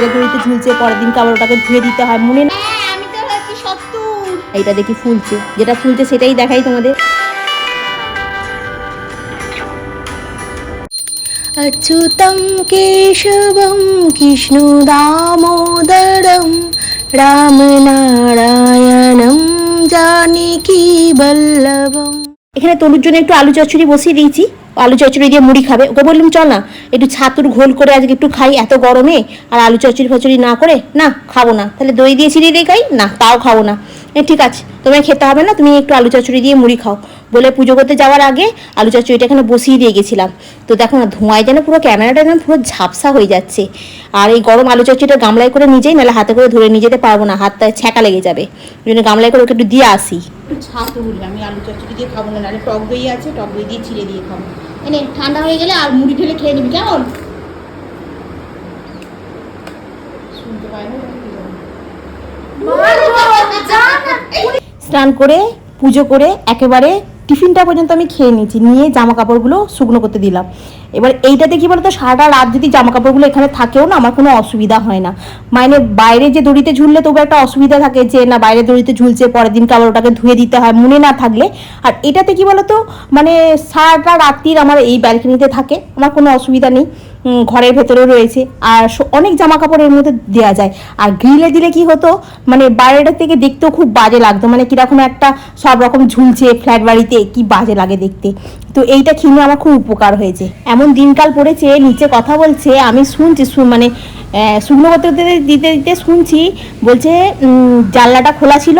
বাইরে দড়িতে ঝুলছে পরের দিন আবার ওটাকে ধুয়ে দিতে হয় মনে না হ্যাঁ আমি তো হচ্ছি সত্তর এইটা দেখি ফুলছে যেটা ফুলছে সেটাই দেখাই তোমাদের अच्युतं केशवं कृष्णदामोदरं रामनारायणं जानकी वल्लभम् এখানে তনুর জন্য একটু আলু চচ্চড়ি বসিয়ে দিয়েছি। আলু চচ্চড়ি দিয়ে মুড়ি খাবে। ওকে বললাম, চল না, একটু ছাতুর ঘোল করে আজকে একটু খাই এত গরমে। আর আলু চচ্চড়ি ফচড়ি না করে, না, খাব না। তাহলে দই দিয়ে চিড়িয়ে দিয়ে খাই? না, তাও খাব না। ঠিক আছে তোমায় খেতে হবে না তুমি একটু আলু চচ্চড়ি দিয়ে মুড়ি খাও। বলে পুজো করতে যাওয়ার আগে আলু চচ্চড়িটা এখানে বসিয়ে দিয়ে গেছিলাম। তো দেখো না ধোঁয়ায় যেন পুরো ক্যামেরাটা যেন পুরো ঝাপসা হয়ে যাচ্ছে। আর এই গরম আলু চচ্চড়িটা গামলায় করে নিজেই নাহলে হাতে করে ধরে নিয়ে যেতে পারব না হাতটা ছ্যাঁকা লেগে যাবে। ওই জন্য গামলায় করে ওকে একটু দিয়ে আসি। একটু ছাতু বলি আমি আলু চচ্চড়ি দিয়ে খাব না নাহলে টক দই আছে টক দই দিয়ে ছিঁড়ে দিয়ে খাব। এনে ঠান্ডা হয়ে গেলে আর মুড়ি ঢেলে খেয়ে নিবি কেমন? শুনতে পাই না স্নান করে, পুজো করে একেবারে টিফিনটা পর্যন্ত আমি খেয়ে নিয়েছি, নিয়ে জামা কাপড়গুলো শুকনো করতে দিলাম। এবার এইটাতে কি বলতো, সারাটা রাত যদি জামা কাপড়গুলো এখানে থাকেও না, আমার কোনো অসুবিধা হয় না। মানে বাইরে যে দড়িতে ঝুললে তবু একটা অসুবিধা থাকে যে, না, বাইরে দড়িতে ঝুলছে, পরের দিনকে আবার ওটাকে ধুয়ে দিতে হয়, মনে না থাকলে। আর এটাতে কি বলতো মানে সারাটা রাত্রির আমার এই ব্যালকনিতে থাকে, আমার কোনো অসুবিধা নেই। ঘরের ভেতরেও রয়েছে। আর অনেক জামা কাপড়ের মধ্যে দেওয়া যায়। আর গ্রিলে দিলে কি হতো মানে বাইরেটা থেকে দেখতেও খুব বাজে লাগতো। মানে কীরকম একটা সব রকম ঝুলছে ফ্ল্যাট বাড়িতে, কি বাজে লাগে দেখতে। তো এইটা কিনে আমার খুব উপকার হয়েছে। এমন দিনকাল পড়েছে, নিচে কথা বলছে, আমি শুনছি শুন- মানে শুকনো করতে দিতে দিতে শুনছি, বলছে জানলাটা খোলা ছিল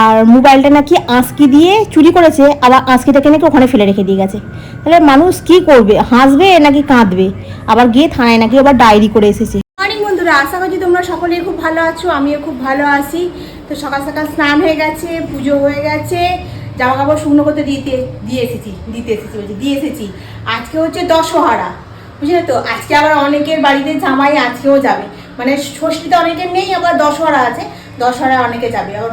আর মোবাইলটা নাকি আঁচকি দিয়ে চুরি করেছে, আবার আঁচকিটাকে নাকি ওখানে ফেলে রেখে দিয়ে গেছে। তাহলে মানুষ কি করবে? হাসবে নাকি কাঁদবে? আবার গিয়ে থানায় নাকি আবার ডায়েরি করে এসেছে। মর্নিং বন্ধুরা, আশা করছি তোমরা সকলেই খুব ভালো আছো, আমিও খুব ভালো আছি। তো সকাল সকাল স্নান হয়ে গেছে, পুজো হয়ে গেছে জামা কাপড় শুকনো করতে দিতে, দিয়ে এসেছি, দিতে এসেছি বলছি, দিয়ে এসেছি। আজকে হচ্ছে দশহারা বুঝলে তো? আজকে আবার অনেকের বাড়িতে জামাই আজকেও যাবে। মানে ষষ্ঠীতে অনেকের নেই আবার দশহরা আছে। দশহরা অনেকে যাবে। আবার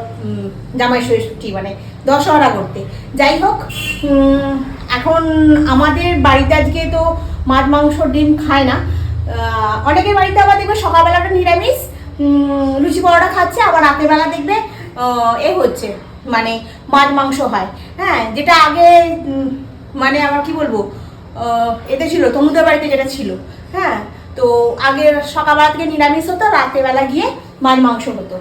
জামাই ষষ্ঠী মানে দশহরা করতে। যাই হোক এখন আমাদের বাড়িতে আজকে তো মাছ, মাংস, ডিম খায় না। অনেকের বাড়িতে আবার দেখবে সকালবেলাটা নিরামিষ লুচি পরোটা খাচ্ছে, আবার রাতের বেলা দেখবে এ হচ্ছে মানে মাছ, মাংস হয়। হ্যাঁ যেটা আগে মানে আমার কি বলব? এতে ছিল তমুদের বাড়িতে যেটা ছিল হ্যাঁ? তো আগে সকালবেলা থেকে নিরামিষ হতো রাতের বেলা গিয়ে মাছ মাংস হতো।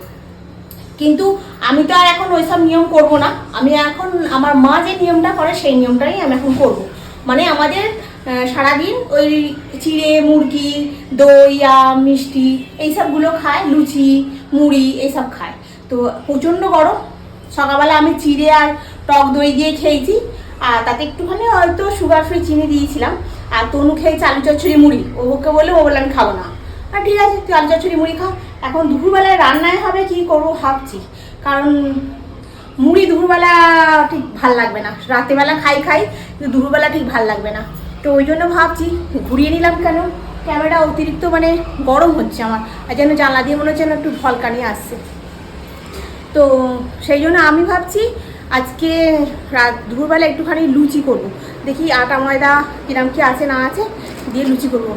কিন্তু আমি তো আর এখন ওইসব নিয়ম করব না। আমি এখন, আমার মা যে নিয়মটা করে, সেই নিয়মটাই আমি এখন করব। মানে আমাদের সারাদিন ওই চিড়ে, মুরগি, দই, আম, মিষ্টি এইসবগুলো খায়, লুচি, মুড়ি এইসব খায়। তো প্রচণ্ড গরম। সকালবেলা আমি চিড়ে আর টক দই দিয়ে খেয়েছি। আর তাতে একটুখানি হয়তো সুগার ফ্রি চিনি দিয়েছিলাম। আর তনু খেয়েছে আলু চচ্চড়ি মুড়ি। ওকে বলে ও বলে আমি খাব না। আর ঠিক আছে, তুই আলু চচ্চড়ি মুড়ি খা। এখন দুপুরবেলায় রান্নায় হবে কি করব ভাবছি। কারণ মুড়ি দুপুরবেলা ঠিক ভালো লাগবে না। রাতেরবেলা খাই খাই, কিন্তু দুপুরবেলা ঠিক ভালো লাগবে না। তো ওই জন্য ভাবছি, ঘুরিয়ে নিলাম কেন? ক্যামেরা অতিরিক্ত মানে গরম হচ্ছে আমার। আর যেন জানলা দিয়ে মনে হচ্ছে যেন একটু ঝলকানি আসছে। তো সেই জন্য আমি ভাবছি আজকে রাত দুপুরবেলা একটুখানি লুচি করব। দেখি আটা, ময়দা কিরম কি আছে, না আছে, দিয়ে লুচি করব।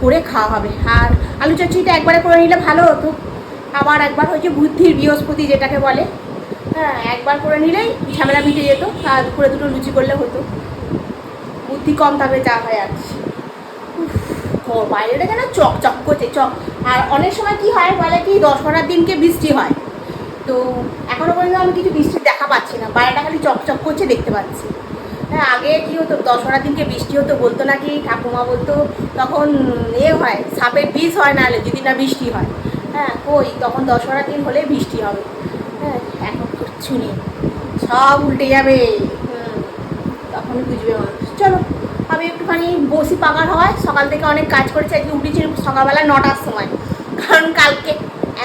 করে খাওয়া হবে। আর আলু চচ্চড়িটা একবারে করে নিলে ভালো হতো। আবার একবার হচ্ছে বুদ্ধির বৃহস্পতি যেটাকে বলে হ্যাঁ একবার করে নিলেই ঝামেলা মিটে যেত। আর দুপুরে দুটো লুচি করলে হতো। বুদ্ধি কম তবে যা হয় ও, বাইরেটা যেন চক চক করছে, চক। আর অনেক সময় কি হয় বলে কি, দশ দশহরার দিনকে বৃষ্টি হয়। তো এখনও পর্যন্ত আমি কিছু বৃষ্টির দেখা পাচ্ছি না বাইরেটা খালি চকচক করছে দেখতে পাচ্ছি। হ্যাঁ আগে কি হতো দশহরার দিনকে বৃষ্টি হতো বলতো নাকি ঠাকুমা বলতো তখন এ হয় সাপের বিষ হয় না হলে যদি না বৃষ্টি হয়। হ্যাঁ কই তখন দশহরার দিন হলে বৃষ্টি হবে। হ্যাঁ এখন কিচ্ছু নেই সব উল্টে যাবে। হুম, তখনই বুঝবে মানুষ। চলো আমি একটুখানি বসি পাকার হওয়ায় সকাল থেকে অনেক কাজ করেছি আজকে উঠেছি সকালবেলা নটার সময়। কারণ কালকে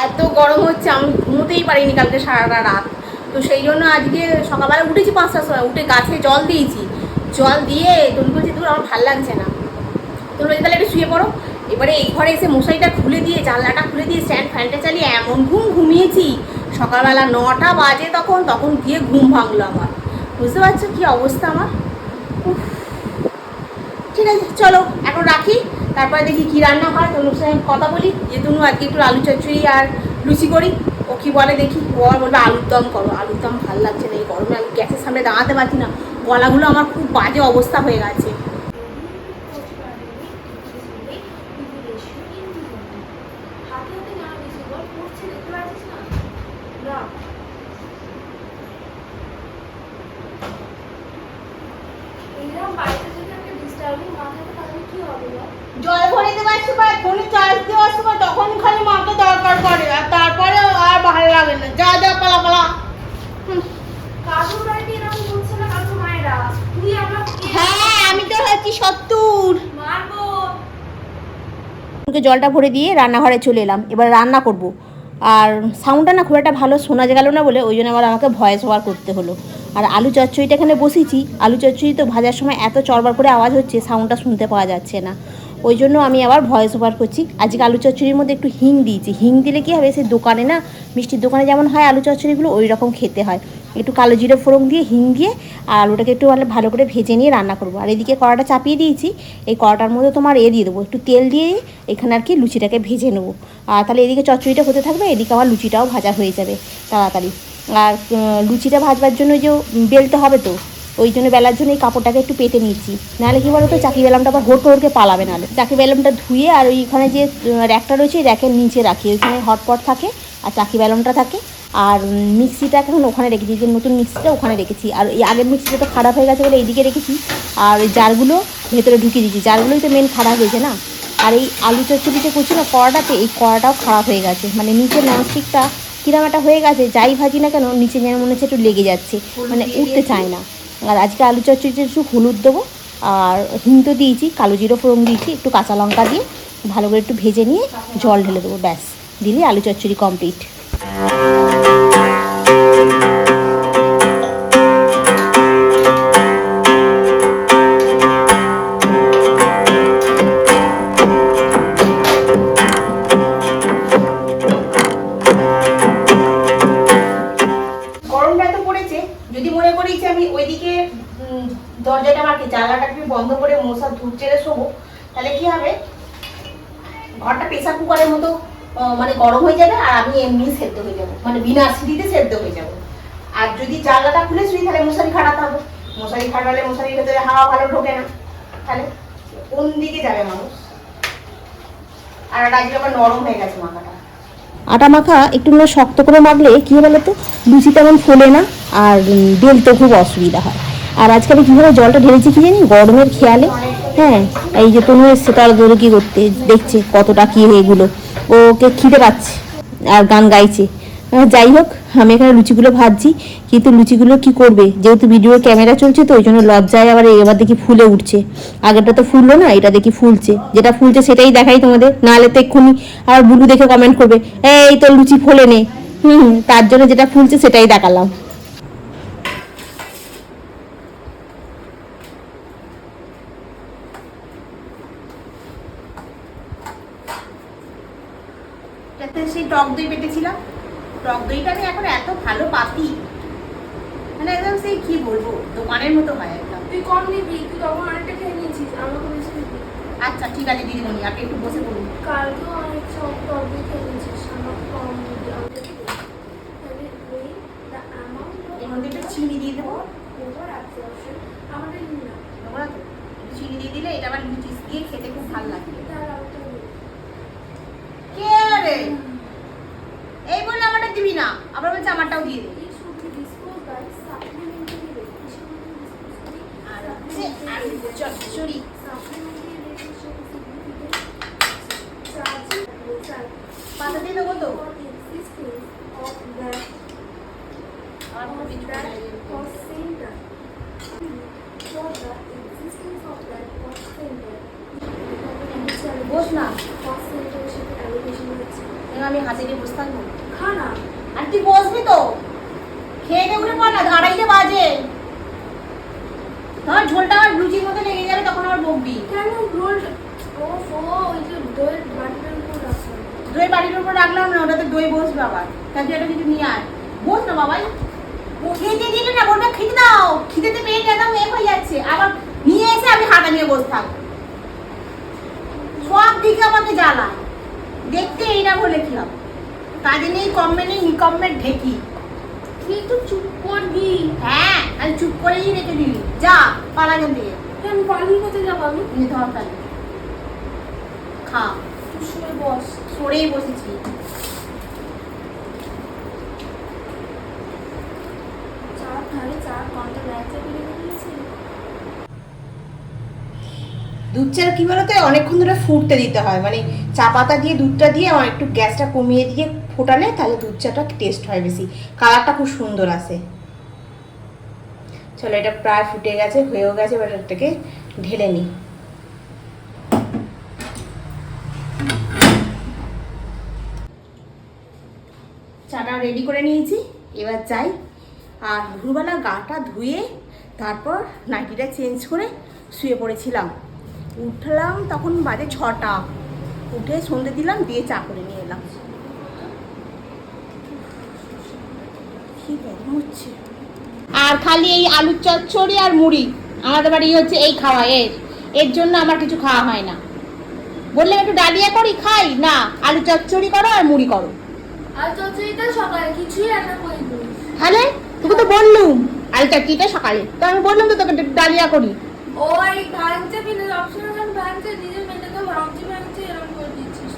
এত গরম হচ্ছে আমি ঘুমোতেই পারিনি কালকে সারাটা রাত। তো সেই জন্য আজকে সকালবেলা উঠেছি পাঁচটার সময়, উঠে গাছে জল দিয়েছি। জল দিয়ে তুমি বলছি দূর আমার ভালো লাগছে না। তুমি বলছি, তাহলে একটু শুয়ে পড়ো। এবারে এই ঘরে এসে মশারিটা খুলে দিয়ে, জানলাটা খুলে দিয়ে স্ট্যান্ড ফ্যানটা চালিয়ে এমন ঘুম ঘুমিয়েছি। সকালবেলা নটা বাজে তখন তখন গিয়ে ঘুম ভাঙলো আমার। বুঝতে পারছ কি অবস্থা আমার। ঠিক আছে, চলো, এখন রাখি। তারপরে দেখি কী রান্না হয়, তনুর সঙ্গে কথা বলি। যে তনু আজকে একটু আলু চচ্চড়ি আর লুচি করি। ও কি বলে দেখি? ও বলবে, আলুর দম করো, আলুর দম ভালো লাগছে না, এই গরমে আমি গ্যাসের সামনে দাঁড়াতে পারছি না। গলাগুলো আমার খুব বাজে অবস্থা হয়ে গেছে হাতে হাতে জামা বেশি বল পড়ছে দেখতে পাচ্ছিস না না এইরকম বাড়িতে যদি একটা ডিস্টার্বিং না থাকে তাহলে কি হবে বল জল ভরে দেওয়ার সময় ফোনে চার্জ দেওয়ার সময় তখন খালি মাকে দরকার করে আর তারপরে আর ভালো লাগে না যা যা পালা পালা কাজুর বাড়িতে এরকম বলছে না কাজু মায়েরা তুই আমার হ্যাঁ আমি তো হচ্ছি সত্তর মারবো ওকে জলটা ভরে দিয়ে রান্নাঘরে চলে এলাম। এবার রান্না করব। আর সাউন্ডটা না খুব একটা ভালো শোনা গেল না বলে ওই জন্য আবার আমাকে ভয়েস ওভার করতে হলো। আর আলু চচ্চড়িটা এখানে বসেছি। আলু চচ্চড়ি তো ভাজার সময় এত চড়বার করে আওয়াজ হচ্ছে সাউন্ডটা শুনতে পাওয়া যাচ্ছে না। ওই জন্য আমি আবার ভয়েস ওভার করছি। আজকে আলু চচ্চড়ির মধ্যে একটু হিং দিয়েছি। হিং দিলে কি হবে? সে দোকানে না মিষ্টির দোকানে যেমন হয় আলু চচ্চড়িগুলো, ওই রকম খেতে হয়। একটু কালো জিরে ফোড়ন দিয়ে হিং দিয়ে আর আলুটাকে একটু মানে ভালো করে ভেজে নিয়ে রান্না করব। আর এদিকে কড়াটা চাপিয়ে দিয়েছি এই কড়াটার মধ্যে তোমার এ দিয়ে দেবো একটু তেল দিয়ে এখানে আর কি লুচিটাকে ভেজে নেব। আর তাহলে এদিকে চচ্চড়িটা হতে থাকবে এদিকে আমার লুচিটাও ভাজা হয়ে যাবে তাড়াতাড়ি। আর লুচিটা ভাজবার জন্য যে বেলতে হবে তো ওই জন্য বেলার জন্য এই কাপড়টাকে একটু পেতে নিয়েছি। নাহলে কি বলো তো চাকি বেলামটা আবার হোট হোটকে পালাবে নাহলে। চাকি বেলামটা ধুয়ে আর ওইখানে যে র্যাকটা রয়েছে র্যাকের নিচে রাখি ওইখানে হটপট থাকে আর চাকি বেলামটা থাকে। আর মিক্সিটা এখন ওখানে রেখেছি যে নতুন মিক্সিটা ওখানে রেখেছি। আর এই আগের মিক্সিটা তো খারাপ হয়ে গেছে বলে এইদিকে রেখেছি। আর ওই জারগুলো ভেতরে ঢুকিয়ে দিয়েছি। জারগুলোই তো মেন খারাপ হয়েছে না? আর এই আলু চচ্চড়ি যে করছি না কড়াটাতে এই কড়াটাও খারাপ হয়ে গেছে। মানে নিচে ননস্টিকটা কিরম একটা হয়ে গেছে যাই ভাজি না কেন নিচে যেন মনে হচ্ছে একটু লেগে যাচ্ছে মানে উঠতে চায় না। আর আজকে আলু চচ্চড়িতে একটু হলুদ দেবো আর হিং তো দিয়েছি কালো জিরো ফোড়ন দিয়েছি একটু কাঁচা লঙ্কা দিয়ে ভালো করে একটু ভেজে নিয়ে জল ঢেলে দেবো ব্যাস। দিলে আলু চচ্চড়ি কমপ্লিট ঘরটা প্রেসার কুকারের মতো মানে গরম হয়ে যাবে আর আমি এমনি সেদ্ধ হয়ে যাব। মানে বিনা সিটিতে সেদ্ধ হয়ে যাব। আর যদি জানলাটা খুলে শুই তাহলে মশারি খাটাতে হবে। মশারি খাটালে মশারির ভেতরে হাওয়া ভালো ঢোকে না। তাহলে কোন দিকে যাবে মানুষ? আর আজকে আবার নরম হয়ে গেছে মাথাটা। আটা মাখা একটু শক্ত করে মাখলে কী বলো তো লুচি তেমন ফোলে না আর বেলতে খুব অসুবিধা হয়। আর আজকে আমি কীভাবে জলটা ঢেলেছি কি জানি? গরমের খেয়ালে। হ্যাঁ এই যে তনু এসছে, তার দৌড়ে কী করতে? দেখছে কতটা কী এগুলো। ওকে খিদে পাচ্ছে আর গান গাইছে। যাই হোক, আমি এখানে লুচিগুলো ভাজছি, কিন্তু লুচিগুলো কি করবে? যেহেতু ভিডিও ক্যামেরা চলছে তো, ওই জন্য লজ্জায় আবার এবার দেখি ফুলে উঠছে। আগেরটা তো ফুললো না, এটা দেখি ফুলছে। যেটা ফুলছে সেটাই দেখাই তোমাদের। নাহলে তো এক্ষুনি আর বুলু দেখে কমেন্ট করবে, এই তো লুচি ফোলে নে হুম, তার জন্য যেটা ফুলছে সেটাই দেখালাম যাতে সেই টক দই পেটেছিলাম টক দইটা আমি এখন এত ভালো পাতি মানে একদম সেই কি বলব দোকানের মতো হয় একদম তুই তুই তখন অনেকটা খেয়ে নিয়েছিস আমাকে বেশি দিবি আচ্ছা ঠিক আছে দিদিমণি আপনি একটু বসে পড়ুন কালকেও অনেক সব তরকারি খেয়ে নিয়েছিস আমাকে কম দিবি দিবি এর মধ্যে একটু চিনি দিয়ে দেবো। আমাদের দেবো চিনি দিয়ে দিলে এটা আবার লুচি দিয়ে খেতে খুব ভালো লাগে। কে রে? এই বললে আমারটা দিবি না আবার বলছে আমারটাও দিয়ে দে। That cost center. বস না আমি হাতে নিয়ে বসে থাকব খানা আর তুই বসবি তো খেয়ে দিয়ে উঠে পড় না আড়াইটে বাজে তোমার ঝোলটা আমার লুচির মতো লেগে যাবে তখন আবার বকবি। কেন রোল ও ওই যে দইয়ের বাটিটার উপর রাখা দই বাড়ির উপর রাখলাম না ওটাতে দই বসবে আবার তার জন্য কিছু নিয়ে আয়। বস না বাবাই। খেতে দিলে না বলবে খিদে দাও। খিদেতে পেট একদম এ হয়ে যাচ্ছে। আবার নিয়ে এসে আমি হাতা নিয়ে বসে থাকব সব দিকে আমাকে জ্বালায়। দেখতে এইরা বলে কি হবে? কাজে নেই কমে নেই নিকম্মের ঢেকি। তুই একটু চুপ করবি। হ্যাঁ আমি চুপ করেই রেখে দিলি যা পালা এখান থেকে। আমি পালিয়ে কোথায় যাব আমি? নিয়ে ধর তাহলে। খা। তুই শুয়ে বস। সরেই বসেছি। চা খালি চা ঘণ্টা ব্যাগটা বেরিয়ে দুধ চাটা কি বলতো অনেকক্ষণ ধরে ফুটতে দিতে হয়। মানে চা পাতা দিয়ে দুধটা দিয়ে আমার একটু গ্যাসটা কমিয়ে দিয়ে ফোটালে তাহলে দুধ চাটা টেস্ট হয় বেশি। কালারটা খুব সুন্দর আসে চলো, এটা প্রায় ফুটে গেছে, হয়েও গেছে, এবার ঢেলে নিই। চাটা রেডি করে নিয়েছি, এবার যাই। আর ভোরবেলা গাটা ধুয়ে, তারপর নাইটিটা চেঞ্জ করে শুয়ে পড়েছিলাম। উঠলাম তখন বাজে ছটা। উঠে সন্ধে দিলাম, দিয়ে চা করে নিয়ে এলাম। কি গরম হচ্ছে আর খালি এই আলুর চচ্চড়ি আর মুড়ি। আমাদের বাড়ি হচ্ছে এই খাওয়া এর। এর জন্য আমার কিছু খাওয়া হয় না। বললে একটু ডালিয়া করি খাই। না আলু চচ্চড়ি করো আর মুড়ি করো। সকালে কিছুই রান্না তাহলে তোকে তো বললুম। আলু চচ্চড়িটা সকালে। তো আমি বললাম তো তোকে ডালিয়া করি। ওই এরকম দিচ্ছিস।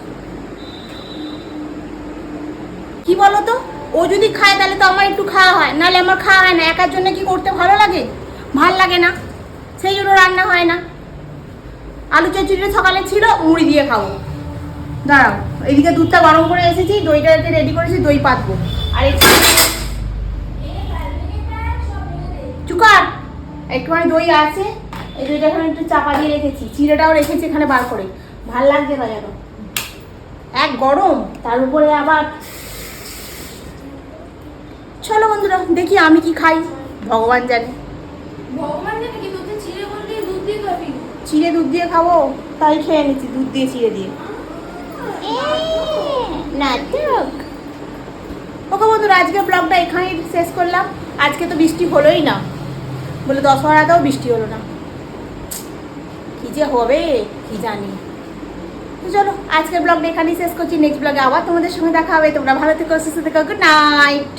কি বলো তো? ও যদি খায় তাহলে তো আমার একটু খাওয়া হয়। নাহলে আমার খাওয়া হয় না। একার জন্য কি করতে ভালো লাগে? ভালো লাগে না। সেই জন্য রান্না হয় না। আলু চচ্চড়িটা সকালে ছিল, মুড়ি দিয়ে খাব। দাঁড়াও, এদিকে দুধটা গরম করে এসেছি দইটাকে রেডি করেছি, দই পাতবো। আর চুকার, একটুখানি দই আছে। এই দইটা এখানে একটু চাপা দিয়ে রেখেছি। চিড়েটাও রেখেছি এখানে বার করে। ভালো লাগছে না যেন। এক গরম, তার উপরে আবার চলো বন্ধুরা দেখি আমি কি খাই। ভগবান জানে। ভগবান জানে কি দুধে চিড়ে দুধ দিয়ে খাবি? চিড়ে দুধ দিয়ে খাব তাই খেয়ে নিচ্ছি দুধ দিয়ে চিড়ে দিয়ে। নাটক ওকে বন্ধুরা আজকে ব্লগটা এখানেই শেষ করলাম। আজকে তো বৃষ্টি হলোই না। বলে দশহরাতেও বৃষ্টি হলো না। কি যে হবে কি জানি। তো চলো আজকের ব্লগটা এখানেই শেষ করছি। নেক্সট ব্লগে আবার তোমাদের সঙ্গে দেখা হবে। তোমরা ভালো থেকো সুস্থ থেকো গুড নাইট